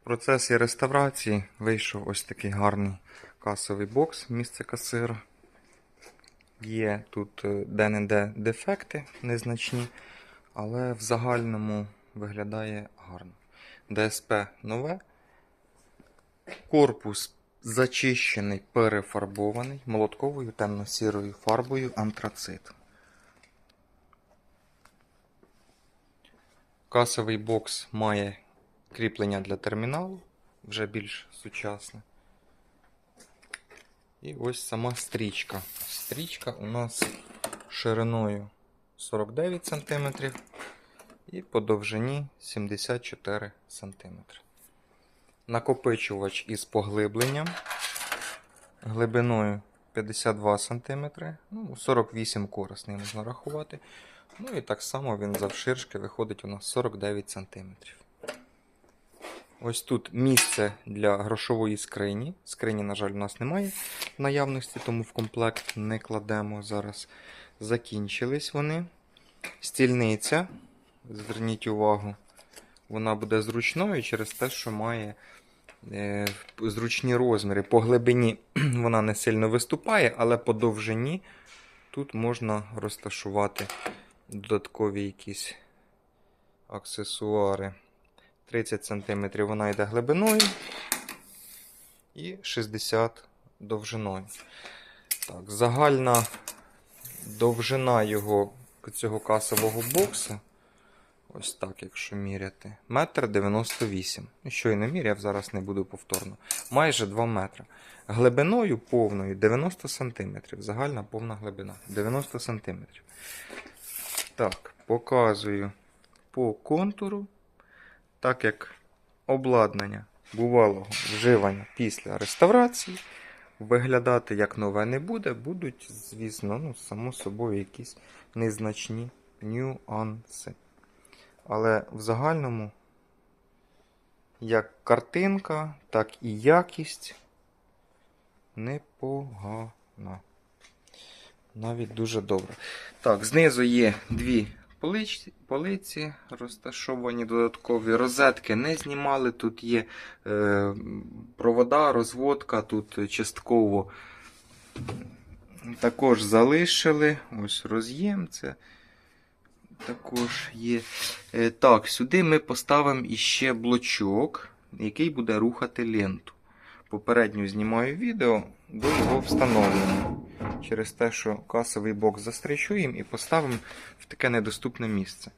В процесі реставрації вийшов ось такий гарний касовий бокс місце касира. Є тут е, де-не-де дефекти незначні, але в загальному виглядає гарно. ДСП нове. Корпус зачищений, перефарбований молотковою темно-сірою фарбою антрацит. Касовий бокс має кріплення для терміналу, вже більш сучасне. І ось сама стрічка. Стрічка у нас шириною 49 см і по довжині 74 см. Накопичувач із поглибленням глибиною 52 см, ну, 48 корисний можна рахувати. Ну і так само він завширшки виходить у нас 49 см. Ось тут місце для грошової скрині. Скрині, на жаль, у нас немає наявності, тому в комплект не кладемо зараз. Закінчились вони. Стільниця. Зверніть увагу, вона буде зручною через те, що має е, зручні розміри. По глибині вона не сильно виступає, але по довжині тут можна розташувати додаткові якісь аксесуари. 30 см вона йде глибиною і 60 довжиною. Так, загальна довжина його цього касового бокса. Ось так, якщо міряти. Метр 98. Ну, Щойно міряв, зараз не буду повторно. Майже 2 метри. Глибиною повною 90 см. Загальна повна глибина 90 см. Так, показую по контуру. Так як обладнання бувалого вживання після реставрації виглядати як нове не буде, будуть, звісно, ну, само собою якісь незначні нюанси. Але в загальному, як картинка, так і якість непогана. Навіть дуже добре. Так, знизу є дві полиці, розташовані додаткові розетки не знімали. Тут є е, провода, розводка, тут частково також залишили. Ось роз'єм. Це також є. Е, так, сюди ми поставимо іще блочок, який буде рухати ленту. Попередньо знімаю відео до його встановлення. Через те, що касовий бокс застрічуємо і поставимо в таке недоступне місце.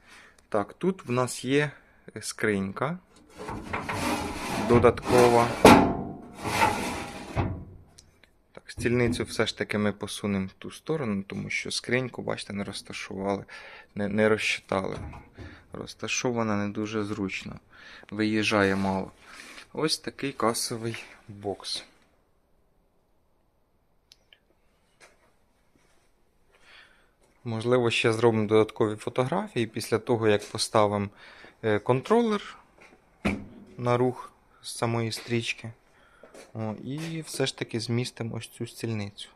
Так, тут в нас є скринька додаткова. Так, стільницю все ж таки ми посунемо в ту сторону, тому що скриньку, бачите, не розташували, не, не розчитали. Розташована не дуже зручно. Виїжджає мало. Ось такий касовий бокс. Можливо, ще зробимо додаткові фотографії після того, як поставимо е, контролер на рух з самої стрічки. О, і все ж таки змістимо ось цю стільницю.